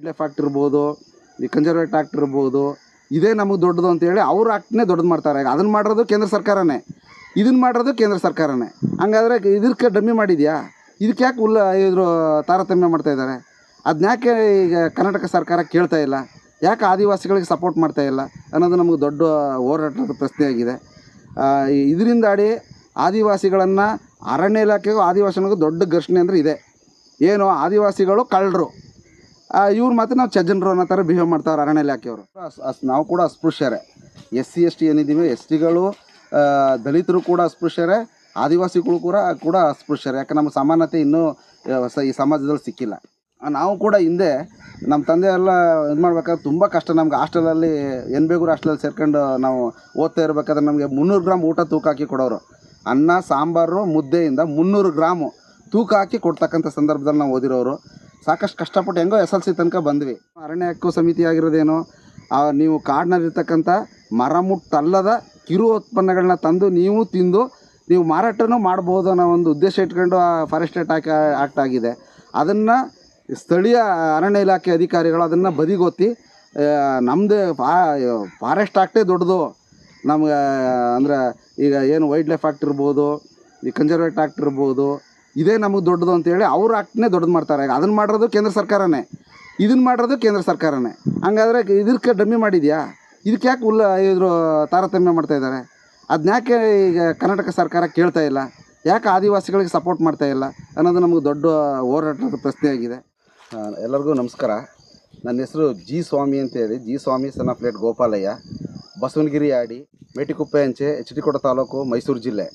Wild life act ಇರ್ಬೋದು, ಈ ಕನ್ಸರ್ವೇಟ್ act ಇರ್ಬೋದು, ಇದೇ ನಮಗೆ ದೊಡ್ಡದು ಅಂತೇಳಿ ಅವ್ರ ಆ್ಯಕ್ಟ್ನೇ ದೊಡ್ಡದು ಮಾಡ್ತಾರೆ. ಅದನ್ನು ಮಾಡಿರೋದು ಕೇಂದ್ರ ಸರ್ಕಾರನೇ. ಇದನ್ನು ಮಾಡಿರೋದು ಕೇಂದ್ರ ಸರ್ಕಾರನೇ. ಹಂಗಾದ್ರೆ ಇದಕ್ಕೆ ಡಮ್ಮಿ ಮಾಡಿದೆಯಾ? ಇದಕ್ಕೆ ಯಾಕೆ ಉಲ್ಲ ಇದ್ರು ತಾರತಮ್ಯ ಮಾಡ್ತಾ ಇದ್ದಾರೆ ಅದನ್ನ ಯಾಕೆ ಈಗ ಕರ್ನಾಟಕ ಸರ್ಕಾರ ಕೇಳ್ತಾ ಇಲ್ಲ? ಯಾಕೆ ಆದಿವಾಸಿಗಳಿಗೆ ಸಪೋರ್ಟ್ ಮಾಡ್ತಾ ಇಲ್ಲ? ಅನ್ನೋದು ನಮಗೆ ದೊಡ್ಡ ಹೋರಾಟದ ಪ್ರಶ್ನೆಯಾಗಿದೆ ಇದರಿಂದಾಡಿ ಆದಿವಾಸಿಗಳನ್ನು ಅರಣ್ಯ ಇಲಾಖೆಗೂ ಆದಿವಾಸಿಗಳಿಗೂ ದೊಡ್ಡ ಘರ್ಷಣೆ ಅಂದರೆ ಇದೆ. ಏನು? ಆದಿವಾಸಿಗಳು ಕಳ್ಳರು. ಇವ್ರು ಮಾತ್ರ ನಾವು ಚಜ್ಜನರು ಅನ್ನೋ ಥರ ಬಿಹೇವ್ ಮಾಡ್ತಾರೆ ಅರಣ್ಯ ಇಲಾಖೆಯವರು ನಾವು ಕೂಡ ಅಸ್ಪೃಶ್ಯರೇ. ಎಸ್ ಸಿ ಎಸ್ ಟಿ ಏನಿದ್ದೀವಿ ಎಸ್ ಟಿಗಳು ದಲಿತರು ಕೂಡ ಅಸ್ಪೃಶ್ಯರೇ, ಆದಿವಾಸಿಗಳು ಕೂಡ ಕೂಡ ಅಸ್ಪೃಶ್ಯರೇ. ಯಾಕೆ ನಮ್ಮ ಸಮಾನತೆ ಇನ್ನೂ ಈ ಸಮಾಜದಲ್ಲಿ ಸಿಕ್ಕಿಲ್ಲ. ನಾವು ಕೂಡ ಹಿಂದೆ ನಮ್ಮ ತಂದೆ ಎಲ್ಲ ಇದು ಮಾಡ್ಬೇಕಾದ್ರೆ ತುಂಬ ಕಷ್ಟ. ನಮ್ಗೆ ಹಾಸ್ಟೆಲಲ್ಲಿ, ಎನ್ ಬೇಗೂರು ಹಾಸ್ಟೆಲಲ್ಲಿ ಸೇರ್ಕೊಂಡು ನಾವು ಓದ್ತಾ ಇರಬೇಕಾದ್ರೆ ನಮಗೆ ಮುನ್ನೂರು ಗ್ರಾಮ್ ಊಟ ತೂಕ ಹಾಕಿ ಕೊಡೋರು. ಅನ್ನ, ಸಾಂಬಾರು, ಮುದ್ದೆಯಿಂದ ಮುನ್ನೂರು ಗ್ರಾಮು ತೂಕ ಹಾಕಿ ಕೊಡ್ತಕ್ಕಂಥ ಸಂದರ್ಭದಲ್ಲಿ ನಾವು ಓದಿರೋರು. ಸಾಕಷ್ಟು ಕಷ್ಟಪಟ್ಟು ಹೆಂಗೋ ಎಸ್ ಎಲ್ ಸಿ ತನಕ ಬಂದ್ವಿ. ಅರಣ್ಯ ಹಕ್ಕು ಸಮಿತಿ ಆಗಿರೋದೇನು ನೀವು ಕಾಡಿನಲ್ಲಿರ್ತಕ್ಕಂಥ ಮರ ಮುಟ್ಟಲ್ಲದ ಕಿರು ಉತ್ಪನ್ನಗಳನ್ನ ತಂದು ನೀವು ತಿಂದು ನೀವು ಮಾರಾಟನೂ ಮಾಡ್ಬೋದು ಅನ್ನೋ ಒಂದು ಉದ್ದೇಶ ಇಟ್ಕೊಂಡು ಆ ಫಾರೆಸ್ಟ್ ಅಟ್ಯಾಕ್ ಆ್ಯಕ್ಟ್ ಆಗಿದೆ. ಅದನ್ನು ಸ್ಥಳೀಯ ಅರಣ್ಯ ಇಲಾಖೆ ಅಧಿಕಾರಿಗಳು ಅದನ್ನು ಬದಿಗೊತ್ತಿ ನಮ್ಮದೇ ಫಾರೆಸ್ಟ್ ಆ್ಯಕ್ಟೇ ದೊಡ್ಡದು. ನಮ್ಗೆ, ಅಂದ್ರೆ ಈಗ ಏನು ವೈಲ್ಡ್ ಲೈಫ್ ಆ್ಯಕ್ಟ್ ಇರ್ಬೋದು, ಈ ಕನ್ಸರ್ವೇಟ್ ಆ್ಯಕ್ಟ್ ಇರ್ಬೋದು ಇದೇ ನಮಗೆ ದೊಡ್ಡದು ಅಂತೇಳಿ ಅವ್ರ ಆ್ಯಕ್ಟ್ನೇ ದೊಡ್ಡದು ಮಾಡ್ತಾರೆ. ಅದನ್ನು ಮಾಡಿರೋದು ಕೇಂದ್ರ ಸರ್ಕಾರನೇ. ಇದನ್ನು ಮಾಡಿರೋದು ಕೇಂದ್ರ ಸರ್ಕಾರನೇ. ಹಂಗಾದ್ರೆ ಇದಕ್ಕೆ ಡಮ್ಮಿ ಮಾಡಿದ್ಯಾ? ಇದಕ್ಕೆ ಯಾಕೆ ಉಲ್ಲ ಇದ್ರು ತಾರತಮ್ಯ ಮಾಡ್ತಾ ಇದ್ದಾರೆ ಅದನ್ನ ಯಾಕೆ ಈಗ ಕರ್ನಾಟಕ ಸರ್ಕಾರ ಕೇಳ್ತಾ ಇಲ್ಲ? ಯಾಕೆ ಆದಿವಾಸಿಗಳಿಗೆ ಸಪೋರ್ಟ್ ಮಾಡ್ತಾ ಇಲ್ಲ? ಅನ್ನೋದು ನಮಗೆ ದೊಡ್ಡ ಹೋರಾಟದ ಪ್ರಶ್ನೆಯಾಗಿದೆ ಎಲ್ಲರಿಗೂ ನಮಸ್ಕಾರ. ನನ್ನ ಹೆಸರು ಜಿ ಸ್ವಾಮಿ ಅಂತೇಳಿ G Swamy son of late Gopalaiah. Basavanagiri ಆಡಿ, ಮೇಟಿಕುಪ್ಪೆ ಅಂಚೆ ಎಚ್ ಡಿ ತಾಲೂಕು ಮೈಸೂರು ಜಿಲ್ಲೆ.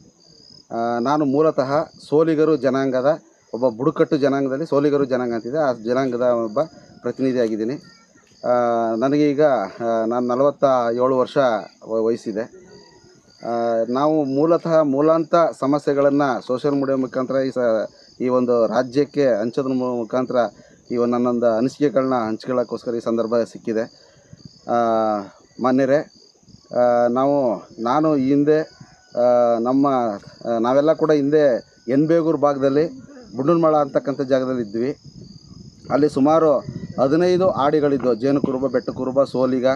ನಾನು ಮೂಲತಃ ಸೋಲಿಗರು ಜನಾಂಗದ ಒಬ್ಬ ಬುಡಕಟ್ಟು ಜನಾಂಗದಲ್ಲಿ ಸೋಲಿಗರು ಜನಾಂಗ ಅಂತಿದೆ. ಆ ಜನಾಂಗದ ಒಬ್ಬ ಪ್ರತಿನಿಧಿಯಾಗಿದ್ದೀನಿ. ನನಗೀಗ ನಾನು ನಲವತ್ತ ಏಳು ವರ್ಷ ವಯಸ್ಸಿದೆ. ನಾವು ಮೂಲತಃ ಮೂಲಾಂತ ಸಮಸ್ಯೆಗಳನ್ನು ಸೋಷಿಯಲ್ ಮೀಡಿಯಾ ಮುಖಾಂತರ ಈ ಸ, ಈ ಒಂದು ರಾಜ್ಯಕ್ಕೆ ಹಂಚೋದ್ರ ಮುಖಾಂತರ ಈ ಒಂದು ನನ್ನೊಂದು ಅನಿಸಿಕೆಗಳನ್ನ ಹಂಚ್ಕೊಳ್ಳೋಕ್ಕೋಸ್ಕರ ಈ ಸಂದರ್ಭ ಸಿಕ್ಕಿದೆ. ಮಾನ್ಯರೇ ನಾವು, ನಾನು ಈ ಹಿಂದೆ ನಮ್ಮ ನಾವೆಲ್ಲ ಕೂಡ ಹಿಂದೆ ಎನ್ ಬೇಗೂರು ಭಾಗದಲ್ಲಿ ಬುಂಡನ್ಮಳ ಅಂತಕ್ಕಂಥ ಜಾಗದಲ್ಲಿ ಇದ್ವಿ. ಅಲ್ಲಿ ಸುಮಾರು ಹದಿನೈದು ಆಡಿಗಳಿದ್ದವು ಜೇನು ಕುರುಬ ಬೆಟ್ಟ ಕುರುಬ ಸೋಲಿಗ,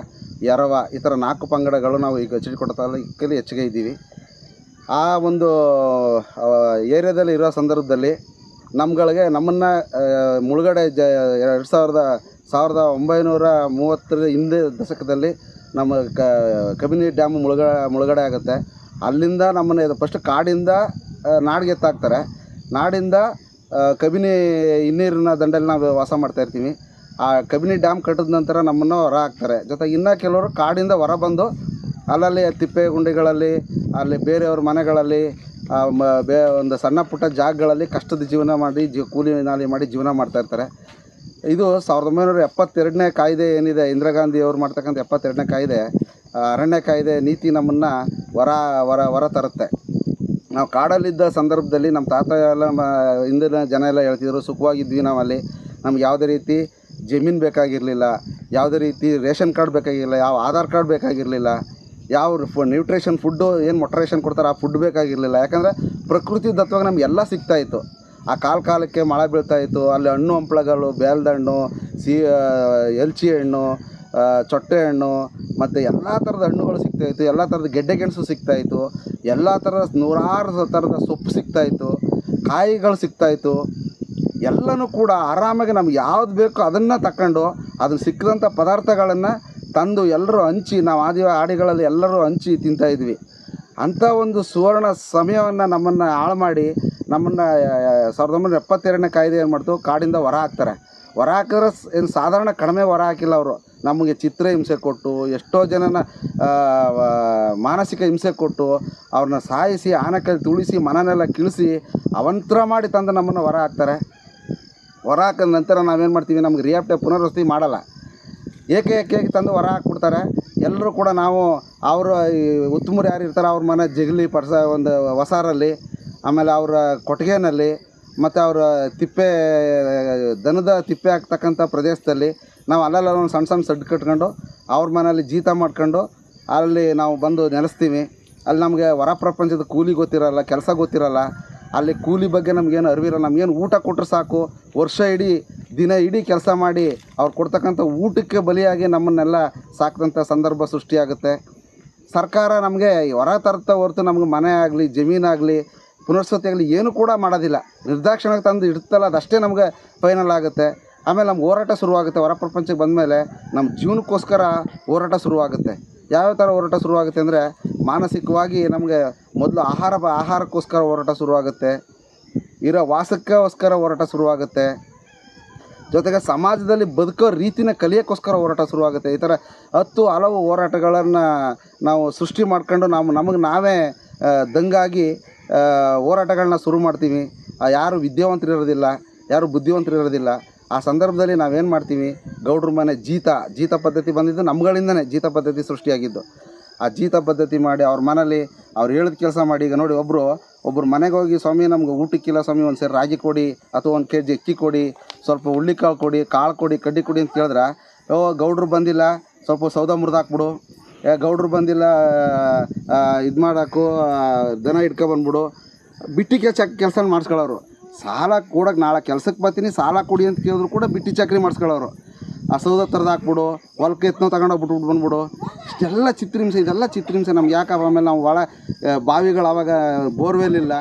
ಎರವ ಈ ಥರ ನಾಲ್ಕು ಪಂಗಡಗಳು ನಾವು ಈಗ ಚಿಡಿಕೊಟ್ಟ ತಾಲೂಕಲ್ಲಿ ಹೆಚ್ಚಿಗೆ ಇದ್ದೀವಿ. ಆ ಒಂದು ಏರಿಯಾದಲ್ಲಿ ಇರೋ ಸಂದರ್ಭದಲ್ಲಿ ನಮ್ಗಳಿಗೆ, ನಮ್ಮನ್ನು ಮುಳುಗಡೆ ಜ, ಎರಡು ಸಾವಿರದ ಸಾವಿರದ ಒಂಬೈನೂರ ಮೂವತ್ತರ ಹಿಂದೆ ದಶಕದಲ್ಲಿ ನಮ್ಮ ಕಬಿನಿ ಡ್ಯಾಮ್ ಮುಳುಗ, ಮುಳುಗಡೆ ಆಗುತ್ತೆ. ಅಲ್ಲಿಂದ ನಮ್ಮನ್ನು ಇದು ಫಸ್ಟ್ ಕಾಡಿಂದ ನಾಡಿಗೆ ಎತ್ತಾಕ್ತಾರೆ. ನಾಡಿಂದ ಕಬಿನಿ ಹಿನ್ನೀರಿನ ದಂಡಲ್ಲಿ ನಾವು ವಾಸ ಮಾಡ್ತಾ ಇರ್ತೀವಿ. ಆ ಕಬಿನಿ ಡ್ಯಾಮ್ ಕಟ್ಟಿದ ನಂತರ ನಮ್ಮನ್ನು ಹೊರ ಹಾಕ್ತಾರೆ. ಜೊತೆಗೆ ಇನ್ನೂ ಕೆಲವರು ಕಾಡಿಂದ ಹೊರ ಬಂದು ಅಲ್ಲಲ್ಲಿ ತಿಪ್ಪೆ ಗುಂಡಿಗಳಲ್ಲಿ, ಅಲ್ಲಿ ಬೇರೆಯವ್ರ ಮನೆಗಳಲ್ಲಿ ಬೇ, ಒಂದು ಸಣ್ಣ ಪುಟ್ಟ ಜಾಗಗಳಲ್ಲಿ ಕಷ್ಟದ ಜೀವನ ಮಾಡಿ ಜೀವ ಕೂಲಿ ನಾಲಿ ಮಾಡಿ ಜೀವನ ಮಾಡ್ತಾ ಇರ್ತಾರೆ. ಇದು ಸಾವಿರದ ಒಂಬೈನೂರ ಎಪ್ಪತ್ತೆರಡನೇ ಕಾಯ್ದೆ ಏನಿದೆ, ಇಂದಿರಾ ಗಾಂಧಿ ಅವ್ರು ಮಾಡ್ತಕ್ಕಂಥ ಎಪ್ಪತ್ತೆರಡನೇ ಕಾಯ್ದೆ ಅರಣ್ಯ ಕಾಯ್ದೆ ನೀತಿ ನಮ್ಮನ್ನು ಹೊರ ಹೊರ ಹೊರ ತರುತ್ತೆ. ನಾವು ಕಾಡಲ್ಲಿದ್ದ ಸಂದರ್ಭದಲ್ಲಿ ನಮ್ಮ ತಾತ ಎಲ್ಲ ಹಿಂದಿನ ಜನ ಎಲ್ಲ ಹೇಳ್ತಿದ್ರು, ಸುಖವಾಗಿದ್ವಿ ನಾವಲ್ಲಿ. ನಮ್ಗೆ ಯಾವುದೇ ರೀತಿ ಜಮೀನು ಬೇಕಾಗಿರಲಿಲ್ಲ, ಯಾವುದೇ ರೀತಿ ರೇಷನ್ ಕಾರ್ಡ್ ಬೇಕಾಗಿರಲಿಲ್ಲ, ಯಾವ ಆಧಾರ್ ಕಾರ್ಡ್ ಬೇಕಾಗಿರಲಿಲ್ಲ, ಯಾವ ಫು ನ್ಯೂಟ್ರಿಷನ್ ಫುಡ್ಡು, ಏನು ಮೊಟ್ರೇಷನ್ ಕೊಡ್ತಾರೆ ಆ ಫುಡ್ ಬೇಕಾಗಿರಲಿಲ್ಲ. ಯಾಕಂದರೆ ಪ್ರಕೃತಿ ದತ್ತವಾಗಿ ನಮಗೆಲ್ಲ ಸಿಗ್ತಾಯಿತ್ತು ಆ ಕಾಲ ಕಾಲಕ್ಕೆ ಮಳೆ ಬೀಳ್ತಾ ಇತ್ತು. ಅಲ್ಲಿ ಹಣ್ಣು ಹಂಪ್ಲುಗಳು, ಬೇಲ್ದ ಸಿ ಎಲ್ಚಿ ಹಣ್ಣು ಚೊಟ್ಟೆ ಹಣ್ಣು, ಮತ್ತು ಎಲ್ಲ ಥರದ ಹಣ್ಣುಗಳು ಸಿಗ್ತಾಯಿತ್ತು ಎಲ್ಲ ಥರದ ಗೆಡ್ಡೆ ಗೆಣಸು ಸಿಗ್ತಾಯಿತ್ತು ಎಲ್ಲ ಥರದ ನೂರಾರು ಥರದ ಸೊಪ್ಪು ಸಿಗ್ತಾಯಿತ್ತು ಕಾಯಿಗಳು ಸಿಗ್ತಾಯಿತ್ತು ಎಲ್ಲನೂ ಕೂಡ ಆರಾಮಾಗಿ ನಮ್ಗೆ ಯಾವ್ದು ಬೇಕೋ ಅದನ್ನು ತಕ್ಕೊಂಡು ಅದನ್ನು ಸಿಕ್ಕಿದಂಥ ಪದಾರ್ಥಗಳನ್ನು ತಂದು ಎಲ್ಲರೂ ಹಂಚಿ, ನಾವು ಆದಿ ಆಡಿಗಳಲ್ಲಿ ಎಲ್ಲರೂ ಹಂಚಿ ತಿಂತಾಯಿದ್ವಿ ಅಂಥ ಒಂದು ಸುವರ್ಣ ಸಮಯವನ್ನು ನಮ್ಮನ್ನು ಹಾಳು ಮಾಡಿ ನಮ್ಮನ್ನು ಸಾವಿರದ ಒಂಬೈನೂರ ಎಪ್ಪತ್ತೆರಡನೇ ಕಾಯ್ದೆ ಏನು ಮಾಡ್ತು? ಕಾಡಿಂದ ಹೊರ ಹಾಕ್ತಾರೆ. ಹೊರ ಹಾಕಿದ್ರೆ ಏನು ಸಾಧಾರಣ ಕಡಿಮೆ ಹೊರ ಹಾಕಿಲ್ಲ ಅವರು. ನಮಗೆ ಚಿತ್ರ ಹಿಂಸೆ ಕೊಟ್ಟು, ಎಷ್ಟೋ ಜನನ ಮಾನಸಿಕ ಹಿಂಸೆ ಕೊಟ್ಟು ಅವ್ರನ್ನ ಸಾಯಿಸಿ, ಆನಕಲ್ಲಿ ತುಳಿಸಿ, ಮನನೆಲ್ಲ ಕಿಳಿಸಿ, ಅವಂತರ ಮಾಡಿ ತಂದು ನಮ್ಮನ್ನು ಹೊರ ಹಾಕ್ತಾರೆ. ಹೊರ ಹಾಕಿದ ನಂತರ ನಾವೇನು ಮಾಡ್ತೀವಿ? ನಮ್ಗೆ ರಿಯಾಪ್ಟೆ ಪುನರ್ವಸತಿ ಮಾಡಲ್ಲ. ಏಕೆ ಏಕೆ ತಂದು ಹೊರ ಹಾಕ್ಬಿಡ್ತಾರೆ? ಎಲ್ಲರೂ ಕೂಡ ನಾವು, ಅವರು ಈ ಉತ್ತಮರು ಯಾರು ಇರ್ತಾರೆ ಅವ್ರ ಮನೆ ಜಗಲಿ ಪರ್ಸ, ಒಂದು ಹೊಸಾರಲ್ಲಿ ಆಮೇಲೆ ಅವರ ಕೊಟ್ಟಿಗೆನಲ್ಲಿ ಮತ್ತು ಅವರ ತಿಪ್ಪೆ, ದನದ ತಿಪ್ಪೆ ಹಾಕ್ತಕ್ಕಂಥ ಪ್ರದೇಶದಲ್ಲಿ ನಾವು ಅಲ್ಲೆಲ್ಲ ಒಂದು ಸಣ್ಣ ಸಣ್ಣ ಸಡ್ ಕಟ್ಕೊಂಡು ಅವ್ರ ಮನೆಯಲ್ಲಿ ಜೀತ ಮಾಡ್ಕೊಂಡು ಅಲ್ಲಿ ನಾವು ಬಂದು ನೆಲೆಸ್ತೀವಿ. ಅಲ್ಲಿ ನಮಗೆ ಹೊರ ಪ್ರಪಂಚದ ಕೂಲಿ ಗೊತ್ತಿರಲ್ಲ, ಕೆಲಸ ಗೊತ್ತಿರಲ್ಲ. ಅಲ್ಲಿ ಕೂಲಿ ಬಗ್ಗೆ ನಮಗೇನು ಅರಿವಿರಲ್ಲ. ನಮಗೇನು ಊಟ ಕೊಟ್ಟರೆ ಸಾಕು. ವರ್ಷ ಇಡೀ ದಿನ ಇಡೀ ಕೆಲಸ ಮಾಡಿ ಅವ್ರು ಕೊಡ್ತಕ್ಕಂಥ ಊಟಕ್ಕೆ ಬಲಿಯಾಗಿ ನಮ್ಮನ್ನೆಲ್ಲ ಸಾಕಿದಂಥ ಸಂದರ್ಭ ಸೃಷ್ಟಿಯಾಗುತ್ತೆ. ಸರ್ಕಾರ ನಮಗೆ ಹೊರ ತರ್ತಾ ಹೊರತು ನಮ್ಗೆ ಮನೆ ಆಗಲಿ, ಜಮೀನಾಗಲಿ ಪುನರ್ವಸತಿ ಆಗಲಿ ಏನು ಕೂಡ ಮಾಡೋದಿಲ್ಲ. ನಿರ್ದಾಕ್ಷಿಣ್ಯಕ್ಕೆ ತಂದು ಇಡ್ತಲ್ಲ ಅದಷ್ಟೇ ನಮಗೆ ಫೈನಲ್ ಆಗುತ್ತೆ. ಆಮೇಲೆ ನಮ್ಗೆ ಹೋರಾಟ ಶುರುವಾಗುತ್ತೆ ಹೊರ ಪ್ರಪಂಚಕ್ಕೆ ಬಂದಮೇಲೆ ನಮ್ಮ ಜೀವನಕ್ಕೋಸ್ಕರ ಹೋರಾಟ ಶುರುವಾಗುತ್ತೆ. ಯಾವ್ಯಾವ ಥರ ಹೋರಾಟ ಶುರುವಾಗುತ್ತೆ ಅಂದರೆ, ಮಾನಸಿಕವಾಗಿ ನಮಗೆ ಮೊದಲು ಆಹಾರ, ಆಹಾರಕ್ಕೋಸ್ಕರ ಹೋರಾಟ ಶುರುವಾಗುತ್ತೆ. ಇರೋ ವಾಸಕ್ಕೋಸ್ಕರ ಹೋರಾಟ ಶುರುವಾಗುತ್ತೆ. ಜೊತೆಗೆ ಸಮಾಜದಲ್ಲಿ ಬದುಕೋ ರೀತಿನ ಕಲಿಯೋಕ್ಕೋಸ್ಕರ ಹೋರಾಟ ಶುರುವಾಗುತ್ತೆ. ಈ ಥರ ಹತ್ತು ಹಲವು ಹೋರಾಟಗಳನ್ನು ನಾವು ಸೃಷ್ಟಿ ಮಾಡ್ಕೊಂಡು ನಾವು ನಮಗೆ ನಾವೇ ದಂಗಾಗಿ ಹೋರಾಟಗಳನ್ನ ಶುರು ಮಾಡ್ತೀವಿ. ಯಾರು ಯಾರು ವಿದ್ಯಾವಂತರಿರೋದಿಲ್ಲ ಯಾರು ಬುದ್ಧಿವಂತರಿರೋದಿಲ್ಲ ಆ ಸಂದರ್ಭದಲ್ಲಿ ನಾವೇನು ಮಾಡ್ತೀವಿ? ಗೌಡ್ರ ಮನೆ ಜೀತ ಜೀತ ಪದ್ಧತಿ ಬಂದಿದ್ದು ನಮ್ಗಳಿಂದನೇ ಜೀತ ಪದ್ಧತಿ ಸೃಷ್ಟಿಯಾಗಿದ್ದು. ಆ ಜೀತ ಪದ್ಧತಿ ಮಾಡಿ ಅವ್ರ ಮನೇಲಿ ಅವ್ರು ಹೇಳಿದ ಕೆಲಸ ಮಾಡಿ, ಈಗ ನೋಡಿ ಒಬ್ಬರು ಒಬ್ಬರು ಮನೆಗೆ ಹೋಗಿ, ಸ್ವಾಮಿ, ನಮ್ಗೆ ಊಟಕ್ಕಿಲ್ಲ ಸ್ವಾಮಿ, ಒಂದು ಸರಿ ರಾಗಿ ಕೊಡಿ ಅಥವಾ ಒಂದು ಕೆ ಜಿ ಅಕ್ಕಿ ಕೊಡಿ, ಸ್ವಲ್ಪ ಹುಳ್ಳಿಕಾಳು ಕೊಡಿ, ಕಾಳು ಕೊಡಿ, ಕಡ್ಡಿ ಕೊಡಿ ಅಂತ ಕೇಳಿದ್ರೆ ಓ ಗೌಡ್ರು ಬಂದಿಲ್ಲ, ಸ್ವಲ್ಪ ಸೌದಾ ಮುರಿದಾಕ್ಬಿಡು ಗೌಡ್ರು ಬಂದಿಲ್ಲ ಇದು ಮಾಡೋಕ್ಕೂ ದನ ಇಟ್ಕೊಬಂದ್ಬಿಡು ಬಿಟ್ಟಿ ಚಕ್ ಕೆಲಸ ಮಾಡಿಸ್ಕೊಳ್ಳೋರು ಸಾಲ ಕೊಡೋಕೆ ನಾಳೆ ಕೆಲಸಕ್ಕೆ ಬರ್ತೀನಿ, ಸಾಲ ಕೊಡಿ ಅಂತ ಕೇಳಿದ್ರು ಕೂಡ ಬಿಟ್ಟಿ ಚಕ್ರಿ ಮಾಡಿಸ್ಕೊಳ್ಳೋರು ಆ ಸೌದ ಥರದ ಹಾಕ್ಬಿಡು ಹೊಲಕ್ಕೆ ಎತ್ನೋ ತಗೊಂಡೋಗ್ಬಿಟ್ಬಿಟ್ಟು ಬಂದ್ಬಿಡು. ಇಷ್ಟೆಲ್ಲ ಚಿತ್ರಹಿಂಸೆ, ಇದೆಲ್ಲ ಚಿತ್ರಹಿಂಸೆ ನಮ್ಗೆ ಯಾಕೆ ಆಮೇಲೆ ನಾವು ಭಾಳ ಬಾವಿಗಳು ಆವಾಗ ಬೋರ್ವೆಲ್ ಇಲ್ಲ.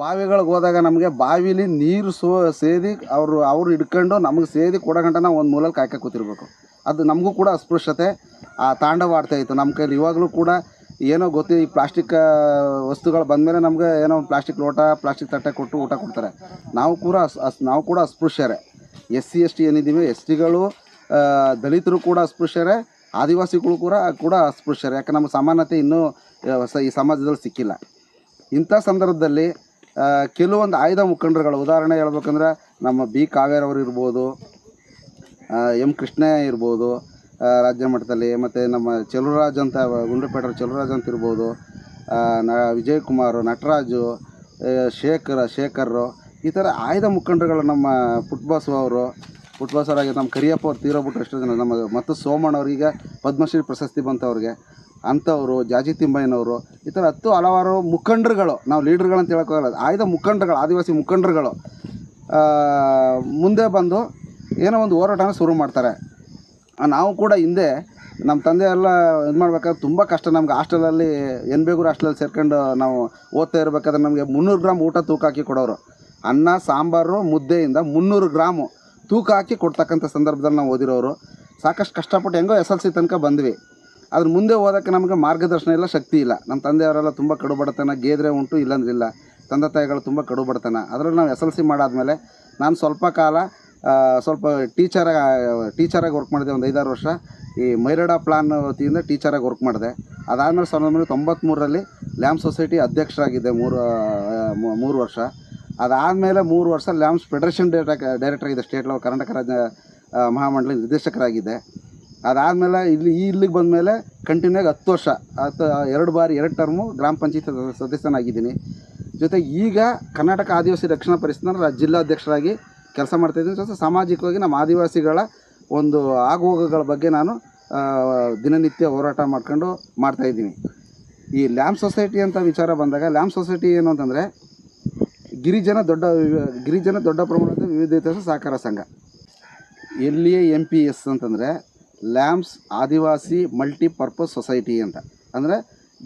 ಬಾವಿಗಳಿಗೆ ಹೋದಾಗ ನಮಗೆ ಬಾವಿಲಿ ನೀರು ಸೋ, ಸೇದಿ ಅವರು ಅವರು ಹಿಡ್ಕೊಂಡು ನಮಗೆ ಸೇದಿ ಕೊಡೋ ಒಂದು ಮೂಲಲ್ಲಿ ಕಾಯ್ಕ ಕೂತಿರ್ಬೇಕು. ಅದು ನಮಗೂ ಕೂಡ ಅಸ್ಪೃಶ್ಯತೆ, ಆ ತಾಂಡವ ಆಡ್ತಾ ಇತ್ತು. ನಮ್ಮ ಕೈಲಿ ಇವಾಗಲೂ ಕೂಡ ಏನೋ ಗೊತ್ತಿ ಈ ಪ್ಲಾಸ್ಟಿಕ್ ವಸ್ತುಗಳು ಬಂದಮೇಲೆ ನಮಗೆ ಏನೋ ಪ್ಲಾಸ್ಟಿಕ್ ಲೋಟ, ಪ್ಲಾಸ್ಟಿಕ್ ತಟ್ಟೆ ಕೊಟ್ಟು ಊಟ ಕೊಡ್ತಾರೆ. ನಾವು ಕೂಡ ಅಸ್ ನಾವು ಕೂಡ ಅಸ್ಪೃಶ್ಯರೇ. ಎಸ್ ಸಿ, ಎಸ್ ಟಿ ಏನಿದ್ದೀವಿ, ಎಸ್ ಟಿಗಳು ದಲಿತರು ಕೂಡ ಅಸ್ಪೃಶ್ಯರೇ, ಆದಿವಾಸಿಗಳು ಕೂಡ ಕೂಡ ಅಸ್ಪೃಶ್ಯರೇ. ಯಾಕೆ ನಮ್ಮ ಸಮಾನತೆ ಇನ್ನೂ ಈ ಸಮಾಜದಲ್ಲಿ ಸಿಕ್ಕಿಲ್ಲ. ಇಂಥ ಸಂದರ್ಭದಲ್ಲಿ ಕೆಲವೊಂದು ಆಯ್ದ ಮುಖಂಡರುಗಳು, ಉದಾಹರಣೆ ಹೇಳ್ಬೇಕಂದ್ರೆ ನಮ್ಮ ಬಿ. ಕಾವೇರವರು ಇರ್ಬೋದು ಎಂ. ಕೃಷ್ಣಯ್ಯ ಇರ್ಬೋದು ರಾಜ್ಯ ಮಟ್ಟದಲ್ಲಿ, ಮತ್ತು ನಮ್ಮ ಚೆಲುವರಾಜ್ ಅಂತ ಗುಂಡ್ಲುಪೇಟೆ ಚೆಲುವರಾಜ್ ಅಂತ ಇರ್ಬೋದು ನ, ವಿಜಯಕುಮಾರ್, ನಟರಾಜು ಶೇಖರ, ಶೇಖರ್ ಶೇಖರ್ರು ಈ ಥರ ಆಯ್ದ ಮುಖಂಡರುಗಳು ನಮ್ಮ ಪುಟ್ಬಾಸು ಅವರು, ಪುಟ್ಬಾಸರಾಗಿ ನಮ್ಮ ಕರಿಯಪ್ಪ ಅವ್ರು ತೀರೋಬಿಟ್ರು ಎಷ್ಟೋ ಜನ, ನಮ್ಮ ಮತ್ತು ಸೋಮಣ್ಣ ಅವ್ರಿಗೆ ಪದ್ಮಶ್ರೀ ಪ್ರಶಸ್ತಿ ಬಂತು ಅವ್ರಿಗೆ ಅಂಥವರು ಜಾಜಿ ತಿಮ್ಮಯ್ಯನವರು ಈ ಥರ ಹತ್ತು ಹಲವಾರು ಮುಖಂಡರುಗಳು, ನಾವು ಲೀಡರ್ಗಳು ಅಂತ ಹೇಳೋಕ್ಕಾಗಲ್ಲ ಆಯ್ದ ಮುಖಂಡರುಗಳು, ಆದಿವಾಸಿ ಮುಖಂಡರುಗಳು ಮುಂದೆ ಬಂದು ಏನೋ ಒಂದು ಹೋರಾಟನ ಶುರು ಮಾಡ್ತಾರೆ. ನಾವು ಕೂಡ ಹಿಂದೆ ನಮ್ಮ ತಂದೆ ಎಲ್ಲ ಇದು ಮಾಡ್ಬೇಕಾದ್ರೆ ತುಂಬ ಕಷ್ಟ. ನಮ್ಗೆ ಹಾಸ್ಟೆಲಲ್ಲಿ, ಎನ್ ಬೇಗೂರು ಹಾಸ್ಟೆಲಲ್ಲಿ ಸೇರ್ಕೊಂಡು ನಾವು ಓದ್ತಾ ಇರಬೇಕಾದ್ರೆ ನಮಗೆ ಮುನ್ನೂರು ಗ್ರಾಮ್ ಊಟ ತೂಕ ಹಾಕಿ ಕೊಡೋರು. ಅನ್ನ, ಸಾಂಬಾರು, ಮುದ್ದೆಯಿಂದ ಮುನ್ನೂರು ಗ್ರಾಮು ತೂಕ ಹಾಕಿ ಕೊಡ್ತಕ್ಕಂಥ ಸಂದರ್ಭದಲ್ಲಿ ನಾವು ಓದಿರೋರು. ಸಾಕಷ್ಟು ಕಷ್ಟಪಟ್ಟು ಹೆಂಗೋ ಎಸ್ ಎಲ್ ಸಿ ತನಕ ಬಂದ್ವಿ. ಅದ್ರ ಮುಂದೆ ಓದೋಕ್ಕೆ ನಮಗೆ ಮಾರ್ಗದರ್ಶನ ಇಲ್ಲ, ಶಕ್ತಿ ಇಲ್ಲ. ನಮ್ಮ ತಂದೆಯವರೆಲ್ಲ ತುಂಬ ಕಡು ಬಡತನ ಗೇದ್ರೆ ಉಂಟು ಇಲ್ಲಂದ್ರಿಲ್ಲ ತಂದೆ ತಾಯಿಗಳು ತುಂಬ ಕಡು ಬಡತನ ಅದರಲ್ಲಿ ನಾವು ಎಸ್ ಎಲ್ ಸಿ ಮಾಡಾದಮೇಲೆ ನಾನು ಸ್ವಲ್ಪ ಕಾಲ ಸ್ವಲ್ಪ ಟೀಚರಾಗಿ ಟೀಚರಾಗಿ ವರ್ಕ್ ಮಾಡಿದೆ ಒಂದು ಐದಾರು ವರ್ಷ. ಈ ಮೈರಡ ಪ್ಲಾನ್ ವತಿಯಿಂದ ಟೀಚರಾಗಿ ವರ್ಕ್ ಮಾಡಿದೆ. ಅದಾದಮೇಲೆ ಸಾವಿರದ ಒಂಬೈನೂರ ತೊಂಬತ್ತ್ಮೂರರಲ್ಲಿ ಲ್ಯಾಮ್ ಸೊಸೈಟಿ ಅಧ್ಯಕ್ಷರಾಗಿದ್ದೆ ಮೂರು ಮೂರು ವರ್ಷ. ಅದಾದಮೇಲೆ ಮೂರು ವರ್ಷ ಲ್ಯಾಮ್ಸ್ ಫೆಡರೇಷನ್ ಡೈರೆಕ್ಟರ್ ಡೈರೆಕ್ಟರ್ ಆಗಿದೆ ಸ್ಟೇಟ್ ಲೆವೆಲ್ ಕರ್ನಾಟಕ ರಾಜ್ಯ ಮಹಾಮಂಡಳಿ ನಿರ್ದೇಶಕರಾಗಿದ್ದೆ. ಅದಾದಮೇಲೆ ಇಲ್ಲಿ ಈ ಇಲ್ಲಿಗೆ ಬಂದಮೇಲೆ ಕಂಟಿನ್ಯೂ ಆಗಿ ಹತ್ತು ವರ್ಷ, ಹತ್ತು, ಎರಡು ಬಾರಿ, ಎರಡು ಟರ್ಮು ಗ್ರಾಮ ಪಂಚಾಯತ್ ಸದಸ್ಯನಾಗಿದ್ದೀನಿ. ಜೊತೆಗೆ ಈಗ ಕರ್ನಾಟಕ ಆದಿವಾಸಿ ರಕ್ಷಣಾ ಪರಿಷತ್ನ ಜಿಲ್ಲಾಧ್ಯಕ್ಷರಾಗಿ ಕೆಲಸ ಮಾಡ್ತಾಯಿದ್ದೀನಿ ಜೊತೆ ಸಾಮಾಜಿಕವಾಗಿ ನಮ್ಮ ಆದಿವಾಸಿಗಳ ಒಂದು ಆಗುಹೋಗುಗಳ ಬಗ್ಗೆ ನಾನು ದಿನನಿತ್ಯ ಹೋರಾಟ ಮಾಡ್ಕೊಂಡು ಮಾಡ್ತಾಯಿದ್ದೀನಿ ಈ ಲ್ಯಾಮ್ ಸೊಸೈಟಿ ಅಂತ ವಿಚಾರ ಬಂದಾಗ, ಲ್ಯಾಮ್ ಸೊಸೈಟಿ ಏನು ಅಂತಂದರೆ ಗಿರಿಜನ ದೊಡ್ಡ ಗಿರಿಜನ ದೊಡ್ಡ ಪ್ರಮಾಣದ ವಿವಿಧ ಸಹಕಾರ ಸಂಘ. L A M P S ಅಂತಂದರೆ ಲ್ಯಾಮ್ಸ್ ಆದಿವಾಸಿ ಮಲ್ಟಿಪರ್ಪಸ್ ಸೊಸೈಟಿ ಅಂತ. ಅಂದರೆ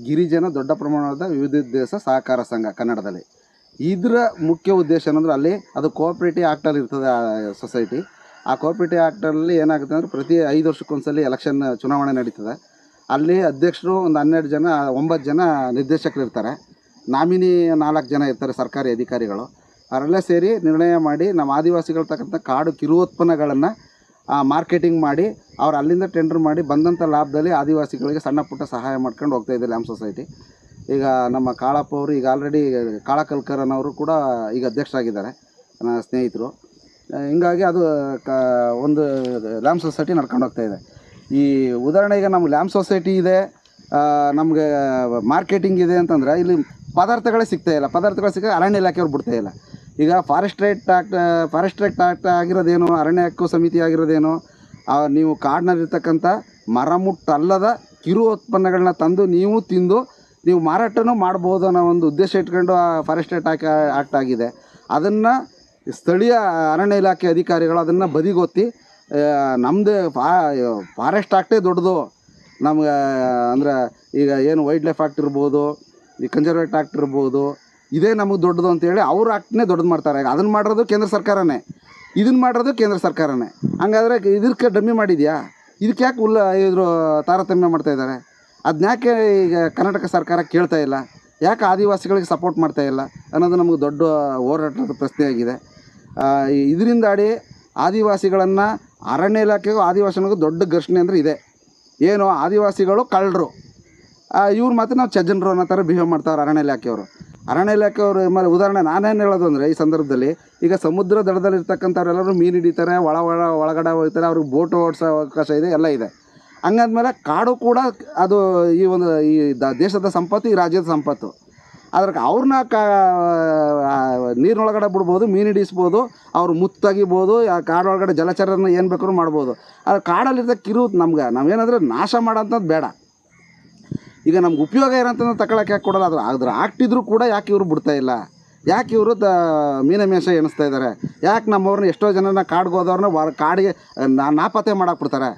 ಗಿರಿಜನ ದೊಡ್ಡ ಪ್ರಮಾಣದ ವಿವಿಧೋದ್ದೇಶ ಸಹಕಾರ ಸಂಘ ಕನ್ನಡದಲ್ಲಿ. ಇದರ ಮುಖ್ಯ ಉದ್ದೇಶ ಏನಂದ್ರೆ ಅಲ್ಲಿ ಅದು ಕೋಆಪ್ರೇಟಿವ್ ಆ್ಯಕ್ಟಲ್ಲಿ ಇರ್ತದೆ ಆ ಸೊಸೈಟಿ. ಆ ಕೋಆಪ್ರೇಟಿವ್ ಆ್ಯಕ್ಟಲ್ಲಿ ಏನಾಗುತ್ತೆ ಅಂದರೆ ಪ್ರತಿ ಐದು ವರ್ಷಕ್ಕೊಂದ್ಸಲಿ ಎಲೆಕ್ಷನ್ ಚುನಾವಣೆ ನಡೀತದೆ. ಅಲ್ಲಿ ಅಧ್ಯಕ್ಷರು ಒಂದು ಹನ್ನೆರಡು ಜನ, ಒಂಬತ್ತು ಜನ ನಿರ್ದೇಶಕರು ಇರ್ತಾರೆ. ನಾಮಿನಿ ನಾಲ್ಕು ಜನ ಇರ್ತಾರೆ ಸರ್ಕಾರಿ ಅಧಿಕಾರಿಗಳು. ಅವರೆಲ್ಲ ಸೇರಿ ನಿರ್ಣಯ ಮಾಡಿ ನಮ್ಮ ಆದಿವಾಸಿಗಳು ತಕ್ಕಂಥ ಕಾಡು ಕಿರುಉತ್ಪನ್ನಗಳನ್ನು ಮಾರ್ಕೆಟಿಂಗ್ ಮಾಡಿ, ಅವ್ರು ಅಲ್ಲಿಂದ ಟೆಂಡರ್ ಮಾಡಿ ಬಂದಂಥ ಲಾಭದಲ್ಲಿ ಆದಿವಾಸಿಗಳಿಗೆ ಸಣ್ಣ ಪುಟ್ಟ ಸಹಾಯ ಮಾಡ್ಕೊಂಡು ಹೋಗ್ತಾ ಇದೆ ಲ್ಯಾಮ್ ಸೊಸೈಟಿ ಈಗ ನಮ್ಮ ಕಾಳಪ್ಪ ಅವರು ಈಗ ಆಲ್ರೆಡಿ ಕಾಳ ಕಲ್ಕರನವರು ಕೂಡ ಈಗ ಅಧ್ಯಕ್ಷರಾಗಿದ್ದಾರೆ, ನನ್ನ ಸ್ನೇಹಿತರು. ಹಿಂಗಾಗಿ ಅದು ಕ, ಒಂದು ಲ್ಯಾಮ್ ಸೊಸೈಟಿ ನಡ್ಕೊಂಡು ಹೋಗ್ತಾ ಇದೆ. ಈ ಈಗ ನಮ್ಮ ಲ್ಯಾಮ್ ಸೊಸೈಟಿ ಇದೆ ನಮಗೆ ಮಾರ್ಕೆಟಿಂಗ್ ಇದೆ ಅಂತಂದರೆ ಇಲ್ಲಿ ಪದಾರ್ಥಗಳೇ ಸಿಗ್ತಾಯಿಲ್ಲ ಪದಾರ್ಥಗಳು ಸಿಕ್ಕ ಅರಣ್ಯ ಇಲಾಖೆಯವ್ರು ಬಿಡ್ತಾ ಇಲ್ಲ. ಈಗ forest right act forest right act ಆಗಿರೋದೇನು, ಅರಣ್ಯ ಹಕ್ಕು ಸಮಿತಿ ಆಗಿರೋದೇನು ನೀವು ಕಾಡಿನಲ್ಲಿರ್ತಕ್ಕಂಥ ಮರ ಮುಟ್ಟಲ್ಲದ ಕಿರು ಉತ್ಪನ್ನಗಳನ್ನ ತಂದು ನೀವು ತಿಂದು ನೀವು ಮಾರಾಟನೂ ಮಾಡ್ಬೋದು ಅನ್ನೋ ಒಂದು ಉದ್ದೇಶ ಇಟ್ಕೊಂಡು ಆ ಫಾರೆಸ್ಟ್ ರೈಟ್ ಆಕ್ ಆ್ಯಕ್ಟ್ ಆಗಿದೆ. ಅದನ್ನು ಸ್ಥಳೀಯ ಅರಣ್ಯ ಇಲಾಖೆ ಅಧಿಕಾರಿಗಳು ಅದನ್ನು ಬದಿಗೊತ್ತಿ ನಮ್ಮದೇ ಫಾ, ಫಾರೆಸ್ಟ್ ಆಕ್ಟೇ ದೊಡ್ಡದು. ನಮ್ಗೆ, ಅಂದ್ರೆ ಈಗ ಏನು ವೈಲ್ಡ್ ಲೈಫ್ ಆಕ್ಟ್ ಇರ್ಬೋದು, ಈ ಕನ್ಸರ್ವೇಟ್ ಆಕ್ಟ್ ಇರ್ಬೋದು ಇದೇ ನಮಗೆ ದೊಡ್ಡದು ಅಂತೇಳಿ ಅವ್ರ ಆಕ್ಟ್ನೇ ದೊಡ್ಡದು ಮಾಡ್ತಾರೆ. ಅದನ್ನು ಮಾಡಿರೋದು ಕೇಂದ್ರ ಸರ್ಕಾರನೇ. ಇದನ್ನು ಮಾಡಿರೋದು ಕೇಂದ್ರ ಸರ್ಕಾರನೇ. ಹಂಗಾದ್ರೆ ಇದಕ್ಕೆ ಡಮ್ಮಿ ಮಾಡಿದೆಯಾ? ಇದಕ್ಕೆ ಯಾಕೆ ಉಲ್ಲ ಇದ್ರು ತಾರತಮ್ಯ ಮಾಡ್ತಾ ಇದ್ದಾರೆ? ಅದನ್ನ ಯಾಕೆ ಈಗ ಕರ್ನಾಟಕ ಸರ್ಕಾರ ಕೇಳ್ತಾ ಇಲ್ಲ? ಯಾಕೆ ಆದಿವಾಸಿಗಳಿಗೆ ಸಪೋರ್ಟ್ ಮಾಡ್ತಾ ಇಲ್ಲ? ಅನ್ನೋದು ನಮಗೆ ದೊಡ್ಡ ಹೋರಾಟದ ಪ್ರಶ್ನೆಯಾಗಿದೆ ಇದರಿಂದಾಡಿ ಆದಿವಾಸಿಗಳನ್ನು ಅರಣ್ಯ ಇಲಾಖೆಗೂ ಆದಿವಾಸಿಗಳಿಗೂ ದೊಡ್ಡ ಘರ್ಷಣೆ ಅಂದರೆ ಇದೆ. ಏನು? ಆದಿವಾಸಿಗಳು ಕಳ್ಳರು. ಇವ್ರು ಮಾತ್ರ ನಾವು ಚಜ್ಜನರು ಅನ್ನೋ ಥರ ಬಿಹೇವ್ ಮಾಡ್ತಾರೆ ಅರಣ್ಯ ಇಲಾಖೆಯವರು. ಅರಣ್ಯ ಇಲಾಖೆಯವರು ಮೇಲೆ ಉದಾಹರಣೆ ನಾನೇನು ಹೇಳೋದು ಅಂದರೆ ಈ ಸಂದರ್ಭದಲ್ಲಿ ಈಗ ಸಮುದ್ರ ದಡದಲ್ಲಿ ಇರ್ತಕ್ಕಂಥವ್ರೆಲ್ಲರೂ ಮೀನು ಹಿಡಿತಾರೆ, ಒಳ ಒಳ ಒಳಗಡೆ ಹೋಗ್ತಾರೆ, ಅವ್ರಿಗೆ ಬೋಟ್ ಓಡಿಸೋ ಅವಕಾಶ ಇದೆ, ಎಲ್ಲ ಇದೆ. ಹಂಗಾದ್ಮೇಲೆ ಕಾಡು ಕೂಡ ಅದು ಈ ಒಂದು ಈ ದೇಶದ ಸಂಪತ್ತು, ಈ ರಾಜ್ಯದ ಸಂಪತ್ತು. ಅದಕ್ಕೆ ಅವ್ರನ್ನ ಕಾ ನೀರಿನೊಳಗಡೆ ಬಿಡ್ಬೋದು, ಮೀನು ಹಿಡಿಸ್ಬೋದು, ಅವ್ರು ಮುತ್ತಗಿಬೋದು ಕಾಡೊಳಗಡೆ ಜಲಚರನ ಏನು ಬೇಕಾದ್ರೂ ಮಾಡ್ಬೋದು. ಆದರೆ ಕಾಡಲ್ಲಿದ್ದ ಕಿರು ನಮ್ಗೆ, ನಾವೇನಂದ್ರೆ ನಾಶ ಮಾಡೋಂಥದ್ದು ಬೇಡ. ಈಗ ನಮ್ಗೆ ಉಪಯೋಗ ಇರೋಂಥದ್ದು ತಗೊಳಕ್ಕೆ ಯಾಕೆ ಕೊಡಲ್ಲ? ಅದು ಅದ್ರ ಆಗ್ತಿದ್ರು ಕೂಡ ಯಾಕೆ ಇವರು ಬಿಡ್ತಾ ಇಲ್ಲ? ಯಾಕೆ ಇವರು ದ ಮೀನಮೇಷ ಎಣಿಸ್ತಾ ಇದ್ದಾರೆ ಯಾಕೆ ನಮ್ಮವ್ರನ್ನ ಎಷ್ಟೋ ಜನನ ಕಾಡ್ಗೆ ಹೋದವ್ರನ್ನ ವಾರ ಕಾಡಿಗೆ ನಾಪತ್ತೆ ಮಾಡಾಕ್ಬಿಡ್ತಾರೆ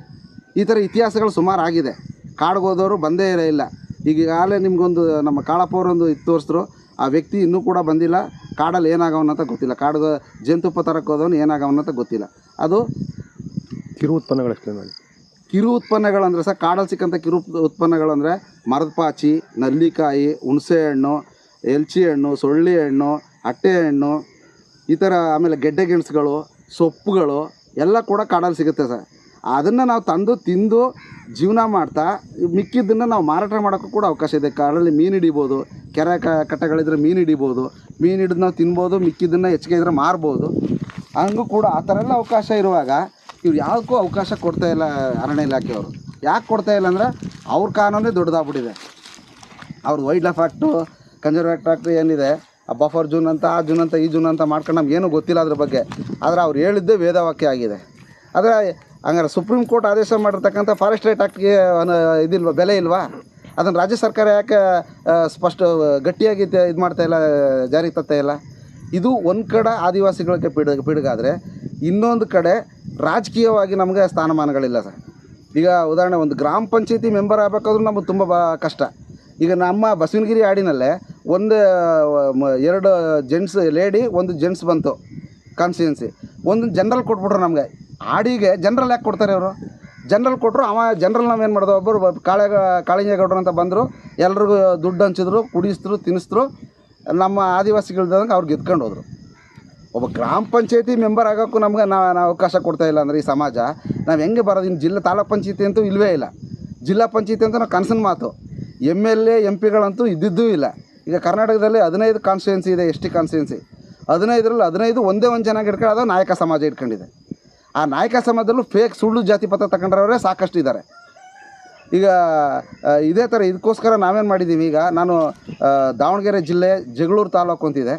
ಈ ಥರ ಇತಿಹಾಸಗಳು ಸುಮಾರು ಆಗಿದೆ. ಕಾಡ್ಗೆ ಹೋದವರು ಬಂದೇ ಇರೇ ಇಲ್ಲ. ಈಗ ಈಗಾಗಲೇ ನಿಮಗೊಂದು ನಮ್ಮ ಕಾಳಪ್ಪ ಅವರೊಂದು ಇದು ತೋರಿಸಿದ್ರು ಆ ವ್ಯಕ್ತಿ ಇನ್ನೂ ಕೂಡ ಬಂದಿಲ್ಲ. ಕಾಡಲ್ಲಿ ಏನಾಗವನ ಅಂತ ಗೊತ್ತಿಲ್ಲ. ಕಾಡು ಜೇನುತುಪ್ಪ ತರಕ್ಕೆ ಹೋದವನು ಏನಾಗವನ ಅಂತ ಗೊತ್ತಿಲ್ಲ. ಅದು ಕಿರು ಉತ್ಪನ್ನಗಳು ಎಕ್ಸ್ಪ್ಲೇನ್ ಮಾಡಿ ಕಿರು ಉತ್ಪನ್ನಗಳಂದರೆ ಸರ್, ಕಾಡಲ್ಲಿ ಸಿಕ್ಕಂಥ ಕಿರು ಉತ್- ಉತ್ಪನ್ನಗಳಂದರೆ ಮರದ ಪಾಚಿ ನಲ್ಲಿಕಾಯಿ ಹುಣಸೆ ಹಣ್ಣು ಎಲ್ಚಿ ಹಣ್ಣು ಸೊಳ್ಳಿ ಹಣ್ಣು ಅಟ್ಟೆ ಹಣ್ಣು ಈ ಥರ ಆಮೇಲೆ ಗೆಡ್ಡೆ ಗೆಣಸುಗಳು, ಸೊಪ್ಪುಗಳು ಎಲ್ಲ ಕೂಡ ಕಾಡಲ್ಲಿ ಸಿಗುತ್ತೆ ಸರ್. ಅದನ್ನು ನಾವು ತಂದು ತಿಂದು ಜೀವನ ಮಾಡ್ತಾ, ಮಿಕ್ಕಿದ್ದನ್ನು ನಾವು ಮಾರಾಟ ಮಾಡೋಕ್ಕೂ ಕೂಡ ಅವಕಾಶ ಇದೆ. ಕಾಡಲ್ಲಿ ಮೀನು ಹಿಡಿಬೋದು, ಕೆರೆ ಕ, ಕಟ್ಟೆಗಳಿದ್ರೆ ಮೀನು ಹಿಡಿಬೋದು, ಮೀನು ಹಿಡಿದು ನಾವು ತಿನ್ಬೋದು, ಮಿಕ್ಕಿದ್ದನ್ನು ಹೆಚ್ಚಿಗೆ ಇದ್ರೆ ಮಾರ್ಬೋದು. ಹಂಗೂ ಕೂಡ ಆ ಥರ ಎಲ್ಲ ಅವಕಾಶ ಇರುವಾಗ ಇವ್ರು ಯಾವುದಕ್ಕೂ ಅವಕಾಶ ಕೊಡ್ತಾ ಇಲ್ಲ ಅರಣ್ಯ ಇಲಾಖೆಯವರು. ಯಾಕೆ ಕೊಡ್ತಾ ಇಲ್ಲ ಅಂದ್ರೆ ಅವ್ರ ಕಾನೂನೇ ದೊಡ್ಡದಾಗ್ಬಿಟ್ಟಿದೆ. ಅವ್ರು wildlife act conservate act ಏನಿದೆ, ಆ ಬಫರ್ ಜೂನ್ ಅಂತ, ಆ ಜೂನ್ ಅಂತ, ಈ ಜೂನ್ ಅಂತ ಮಾಡ್ಕೊಂಡು ನಮ್ಗೆ ಏನೂ ಗೊತ್ತಿಲ್ಲ ಅದ್ರ ಬಗ್ಗೆ. ಆದರೆ ಅವ್ರು ಹೇಳಿದ್ದೇ ವೇದವಾಕ್ಯ ಆಗಿದೆ. ಆದರೆ ಹಂಗಾರೆ ಸುಪ್ರೀಂ ಕೋರ್ಟ್ ಆದೇಶ ಮಾಡಿರ್ತಕ್ಕಂಥ ಫಾರೆಸ್ಟ್ ರೈಟ್ ಆ್ಯಕ್ಟ್ಗೆ ಇದಿಲ್ವಾ, ಬೆಲೆ ಇಲ್ವಾ? ಅದನ್ನು ರಾಜ್ಯ ಸರ್ಕಾರ ಯಾಕೆ ಸ್ಪಷ್ಟ, ಗಟ್ಟಿಯಾಗಿ ಇದು ಮಾಡ್ತಾ ಇಲ್ಲ, ಜಾರಿಗೆ ತರ್ತಾ ಇಲ್ಲ? ಇದು ಒಂದು ಕಡೆ ಆದಿವಾಸಿಗಳಿಗೆ ಪೀಡ, ಪಿಡುಗಾದರೆ ಇನ್ನೊಂದು ಕಡೆ ರಾಜಕೀಯವಾಗಿ ನಮಗೆ ಸ್ಥಾನಮಾನಗಳಿಲ್ಲ ಸರ್. ಈಗ ಉದಾಹರಣೆ ಒಂದು ಗ್ರಾಮ ಪಂಚಾಯತಿ ಮೆಂಬರ್ ಆಗಬೇಕಾದ್ರೂ ನಮಗೆ ತುಂಬ ಬಾ ಕಷ್ಟ. ಈಗ ನಮ್ಮ ಬಸವನಗಿರಿ ಹಾಡಿನಲ್ಲೇ ಒಂದು ಎರಡು ಜೆಂಟ್ಸ್ ಲೇಡಿ ಒಂದು ಜೆಂಟ್ಸ್ ಬಂತು ಕಾನ್ಸ್ಟಿಟ್ಯೂನ್ಸಿ ಒಂದು ಜನರಲ್ ಕೊಟ್ಬಿಟ್ರು ನಮಗೆ. ಹಾಡಿಗೆ ಜನರಲ್ ಯಾಕೆ ಕೊಡ್ತಾರೆ ಅವರು? ಜನರಲ್ ಕೊಟ್ಟರು ಅವ ಜನರಲ್ ನಾವು ಏನು ಮಾಡಿದೆ ಒಬ್ಬರು ಕಾಳೆ ಕಾಳಿಂಗೇಗೌಡರು ಅಂತ ಬಂದರು, ಎಲ್ರಿಗೂ ದುಡ್ಡು ಹಂಚಿದ್ರು, ಕುಡಿಸಿದ್ರು ತಿನ್ನಿಸಿದ್ರು ನಮ್ಮ ಆದಿವಾಸಿಗಳ್ದಂಗೆ ಅವ್ರು ಗೆದ್ಕೊಂಡು ಹೋದರು. ಒಬ್ಬ ಗ್ರಾಮ ಪಂಚಾಯತಿ ಮೆಂಬರ್ ಆಗೋಕ್ಕೂ ನಮ್ಗೆ ನಾವು ನಾವು ಅವಕಾಶ ಕೊಡ್ತಾ ಇಲ್ಲ ಅಂದರೆ ಈ ಸಮಾಜ. ನಾವು ಹೆಂಗೆ ಬರೋದು? ಇನ್ನು ಜಿಲ್ಲಾ ತಾಲೂಕ್ ಪಂಚಾಯತಿ ಅಂತೂ ಇಲ್ಲವೇ ಇಲ್ಲ. ಜಿಲ್ಲಾ ಪಂಚಾಯತಿ ಅಂತ ನಾವು ಕನಸಿನ ಮಾತು. ಎಂ ಎಲ್ ಎ ಎಂ ಪಿಗಳಂತೂ ಇದ್ದಿದ್ದೂ ಇಲ್ಲ. ಈಗ ಕರ್ನಾಟಕದಲ್ಲಿ ಹದಿನೈದು ಕಾನ್ಸ್ಟಿಟ್ಯೂನ್ಸಿ ಇದೆ ಎಸ್ ಟಿ ಕಾನ್ಸ್ಟಿಟ್ಯೂನ್ಸಿ ಹದಿನೈದರಲ್ಲಿ ಹದಿನೈದು ಒಂದೇ ಒಂದು ಚೆನ್ನಾಗಿ ಇಟ್ಕೊಂಡು ಅದು ನಾಯಕ ಸಮಾಜ ಇಟ್ಕೊಂಡಿದೆ. ಆ ನಾಯಕ ಸಮಾಜದಲ್ಲೂ ಫೇಕ್ ಸುಳ್ಳು ಜಾತಿ ಪತ್ರ ತಗೊಂಡ್ರವರೇ ಸಾಕಷ್ಟು ಇದ್ದಾರೆ ಈಗ ಇದೇ ಥರ ಇದಕ್ಕೋಸ್ಕರ ನಾವೇನು ಮಾಡಿದ್ದೀವಿ ಈಗ ನಾನು ದಾವಣಗೆರೆ ಜಿಲ್ಲೆ ಜಗಳೂರು ತಾಲೂಕು ಅಂತಿದೆ.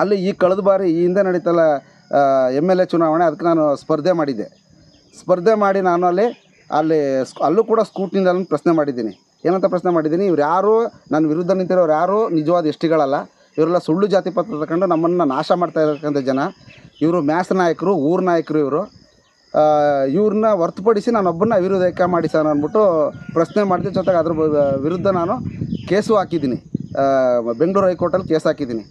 ಅಲ್ಲಿ ಈ ಕಳೆದ ಬಾರಿ ಈ ಹಿಂದೆ ನಡೀತಲ್ಲ ಎಂ ಎಲ್ ಎ ಚುನಾವಣೆ, ಅದಕ್ಕೆ ನಾನು ಸ್ಪರ್ಧೆ ಮಾಡಿದ್ದೆ. ಸ್ಪರ್ಧೆ ಮಾಡಿ ನಾನು ಅಲ್ಲಿ ಅಲ್ಲಿ ಅಲ್ಲೂ ಕೂಡ ಸ್ಕೂಟ್ನಿಂದ ಪ್ರಶ್ನೆ ಮಾಡಿದ್ದೀನಿ. ಏನಂತ ಪ್ರಶ್ನೆ ಮಾಡಿದ್ದೀನಿ, ಇವ್ರು ಯಾರು, ನನ್ನ ವಿರುದ್ಧ ನಿಂತಿರೋರು ಯಾರು, ನಿಜವಾದ ಎಷ್ಟಿಗಳಲ್ಲ, ಇವರೆಲ್ಲ ಸುಳ್ಳು ಜಾತಿ ಪತ್ರ ತಗೊಂಡು ನಮ್ಮನ್ನು ನಾಶ ಮಾಡ್ತಾ ಇರತಕ್ಕಂಥ ಜನ. ಇವರು ಮ್ಯಾಸ್ ನಾಯಕರು, ಊರ ನಾಯಕರು ಇವರು. ಇವ್ರನ್ನ ಹೊರತುಪಡಿಸಿ ನಾನೊಬ್ಬನ ಏಕ ಮಾಡಿ ಸರ್ ಅಂದ್ಬಿಟ್ಟು ಪ್ರಶ್ನೆ ಮಾಡಿದ. ಜೊತೆಗೆ ಅದ್ರ ವಿರುದ್ಧ ನಾನು ಕೇಸು ಹಾಕಿದ್ದೀನಿ. ಬೆಂಗಳೂರು ಹೈಕೋರ್ಟಲ್ಲಿ ಕೇಸ್ ಹಾಕಿದ್ದೀನಿ.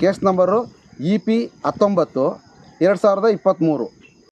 ಕೇಸ್ ನಂಬರು ಇ ಪಿ ಹತ್ತೊಂಬತ್ತು ಎರಡು ಸಾವಿರದ ಇಪ್ಪತ್ತ್ಮೂರು